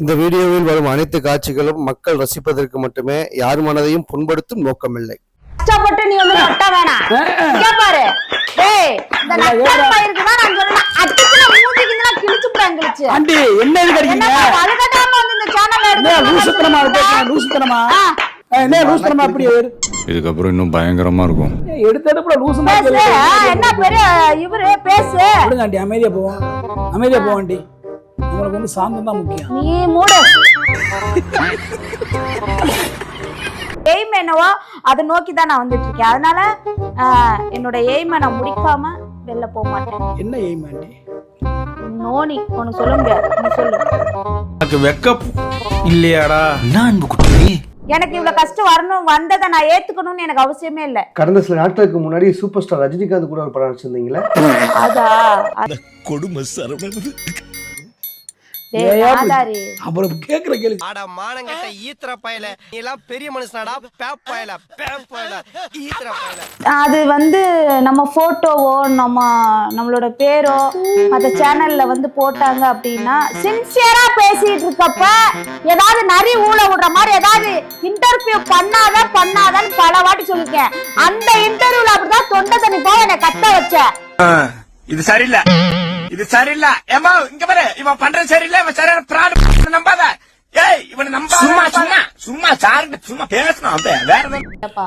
இந்த வீடியோவில் வரும் அனைத்து காட்சிகளும் மக்கள் ரசிப்பதற்கு மட்டுமே யார் மனதையும் புண்படுத்தும் நோக்கமில்லை. கஷ்டப்பட்டு நீ வந்து நட்ட வேணாம். இங்க பாரு. டேய் இந்த நட்டல் பயிருக்கு தான் நான் சொன்னேன். அடிச்சுல மூஞ்சிக்கு கிழிச்சு போறேன் கிழிச்சு ஆண்டி என்ன இது என்ன கடிக்கீங்க அழுகடாம வந்து இந்த சேனல்ல என்ன லூசுத்தனமா பேசுறேன் எடுத்து லூசுத்தனமா? என்ன லூசுத்தனமா அப்படி இதுக்கப்புறம் இன்னும் பயங்கரமா இருக்கும். எடுத்த எடுப்புல லூசு என்ன பெரிய இவரு? பேசு. விடுங்க ஆண்டி அமைதியா போவோம். அமைதியா போவோம் ஆண்டி. நம்மளுக்கு வந்து சாந்தம் தான் முக்கியம். நீ மூடு. எய்ம் என்னவோ அதை நோக்கி தான் நான் வந்துட்டு இருக்கேன். அதனால என்னோட எய்மை நான் முடிக்காம வெளில போக மாட்டேன். என்ன எய்ம் ஆண்டி? நோனி உனக்கு சொல்ல முடியாது. நீ சொல்லு. எனக்கு வெக்க இல்லையாடா? என்ன அன்பு குட்டி? எனக்கு இவ்வளவு கஷ்டம் வரணும் வந்ததை நான் ஏத்துக்கணும்னு எனக்கு அவசியமே இல்ல. கடந்த சில நாட்களுக்கு முன்னாடி சூப்பர் ஸ்டார் ரஜினிகாந்த் கூட ஒரு படம் நடிச்சிருந்தீங்களே? அதா அது- கொடுமை சரவணன். அப்புறம் கேக்குற கேள்வி. அட மானங்கட்ட ஈத்திர பயல. நீ எல்லாம் பெரிய மனுஷனாடா பேப் பயல பேப் பயல ஈத்திர பயல. அது வந்து நம்ம போட்டோவோ நம்ம நம்மளோட பேரோ மற்ற சேனல்ல வந்து போட்டாங்க அப்படின்னா சின்சியரா பேசிட்டு இருக்கப்ப ஏதாவது நரி ஊழ விடுற மாதிரி ஏதாவது இன்டர்வியூ பண்ணாத பண்ணாதன்னு பல வாட்டி சொல்லிருக்கேன். அந்த இன்டர்வியூல அப்படிதான் தொண்டை தண்ணி போக என்னை கத்த வச்ச. இது சரியில்லை. இது சரியில்லை. ஏமா இங்க பாரு. இவன் பண்றது சரியில்லை. இவன் சரியான பிராடு நம்பாத. ஏய் இவனை நம்ப சும்மா சும்மா. சும்மா சாருங்க சும்மா பேசணும். அப்ப வேற அப்பா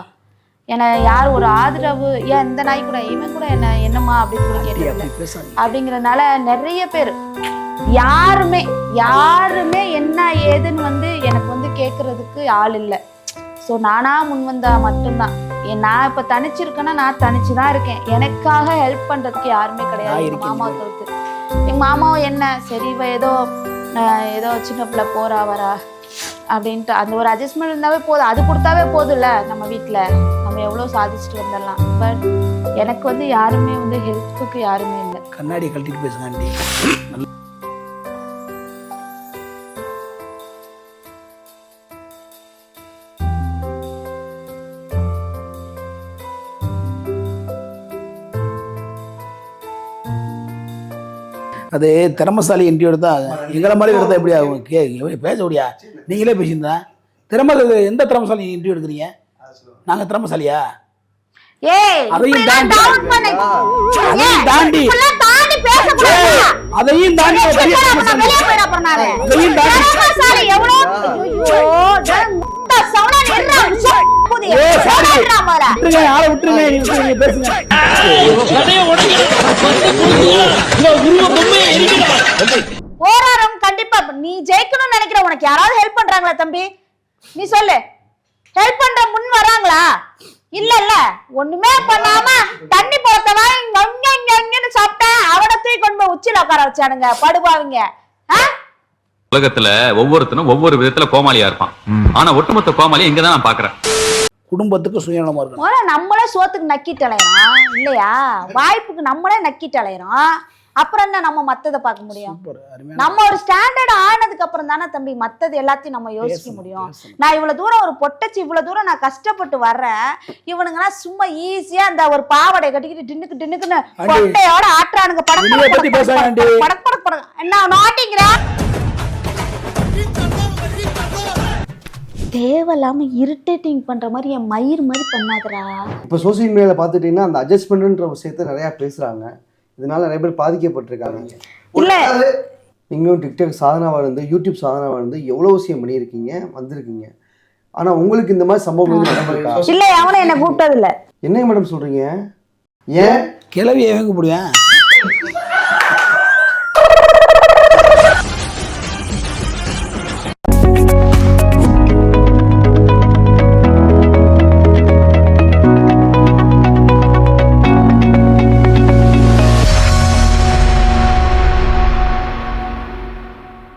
என்னை யார் ஒரு ஆதரவு? ஏன் இந்த நாய் கூட இவன் கூட என்ன என்னம்மா அப்படின்னு கூட பேசாதீங்க. அப்படிங்கறதுனால நிறைய பேர் யாருமே யாருமே என்ன ஏதுன்னு வந்து எனக்கு வந்து கேட்கறதுக்கு ஆள் இல்லை. ஸோ நானா முன் வந்தா மட்டும்தான். நான் இப்போ தனிச்சிருக்கேன்னா நான் தனிச்சு தான் இருக்கேன். எனக்காக ஹெல்ப் பண்றதுக்கு யாருமே கிடையாது. நான் எங்க இருக்கேன் மாமா தவிர்த்து. எங்க மாமாவும் என்ன சரி இவ ஏதோ ஏதோ சின்ன பிள்ளை போறா வரா அப்படின்ட்டு அந்த ஒரு அட்ஜஸ்ட்மெண்ட் இருந்தாவே போதும். அது கொடுத்தாவே போதும்ல நம்ம வீட்டில் நம்ம எவ்வளோ சாதிச்சுட்டு வந்துடலாம் பட் எனக்கு வந்து யாருமே வந்து ஹெல்ப்புக்கு யாருமே இல்லை. கண்ணாடி கழட்டிட்டு பேசுங்க அது திறமசாலி இன்டர்வியூ எடுத்தா எங்களை மாதிரி எடுத்தா எப்படி ஆகும்? கே பேச முடியா நீங்களே பேசியிருந்தா. திறமை எந்த திறமசாலி இன்டர்வியூ எடுக்கிறீங்க? நாங்க திறமசாலியா? ஏய் அதையும் தாண்டி- அதையும் தாண்டி. அதையும் தாண்டி. அதையும் தாண்டி ஆளை விட்டுருங்க நீங்க விட்டுருங்க, பேசுங்க போராடம் கண்டிப்பா நீ ஜெயிக்கணும்னு நினைக்கிற உனக்கு யாராவது ஹெல்ப் பண்றாங்களா தம்பி? நீ சொல்லு. ஹெல்ப் பண்ற முன் வராங்களா? இல்ல இல்ல ஒண்ணுமே பண்ணாம தண்ணி போத்தவன் இங்க சாப்பிட்டேன் அவனை தூக்கி கொண்டு போய் உச்சில உட்கார வச்சானுங்க படுபாவிங்க? உலகத்துல ஒவ்வொருத்தனும் ஒவ்வொரு விதத்துல கோமாளியா இருப்பான். ஆனா ஒட்டுமொத்த கோமாளியை இங்கதான் நான் பாக்குறேன். குடும்பத்துக்கு சுயநலமா இருக்கணும். முதல்ல நம்மளே சோத்துக்கு நக்கிட்டு அலையிறோம் இல்லையா? வாய்ப்புக்கு நம்மளே நக்கிட்டு அலையிறோம் அப்புறம் என்ன நம்ம மத்ததை பார்க்க முடியும்? சூப்பர் அருமையான நம்ம ஒரு ஸ்டாண்டர்ட் ஆனதுக்கு அப்புறம் தானே தம்பி மத்தது எல்லாத்தையும் நம்ம யோசிக்க முடியும். நான் இவ்வளவு தூரம் ஒரு பொட்டச்சி இவ்வளவு தூரம் நான் கஷ்டப்பட்டு வர்றேன். இவனுங்கலாம் சும்மா ஈஸியா அந்த ஒரு பாவாடை கட்டிக்கிட்டு டின்னுக்கு டின்னுக்குன்னு பொட்டையோட ஆட்டுறானுங்க. படக் வெளிய படக் பத்தி படக் பேசாத, படக் ஆண்டி. படக் படக் படக். என்ன நாட்டிங்கிற? தேவையில்லாம இரிட்டேட்டிங் பண்ற மாதிரி என் மயிர் மாதிரி பண்ணாதடா. இப்போ சோசியல் மீடியாவில் பார்த்துட்டீங்கன்னா அந்த அட்ஜஸ்ட்மெண்ட்ன்ற விஷயத்த நிறையா பேசுகிறாங்க இதனால நிறைய பேர் பாதிக்கப்பட்டிருக்காங்க. இல்ல. நீங்களும் டிக்டாக் சாதனாவாக இருந்து யூடியூப் சாதனாவாக இருந்து எவ்வளோ விஷயம் பண்ணியிருக்கீங்க வந்திருக்கீங்க. ஆனால் உங்களுக்கு இந்த மாதிரி சம்பவம் இல்ல அவனும் என்ன கூப்பிட்டது இல்ல என்ன மேடம் சொல்கிறீங்க ஏன்? கிளவி எவங்க முடியும்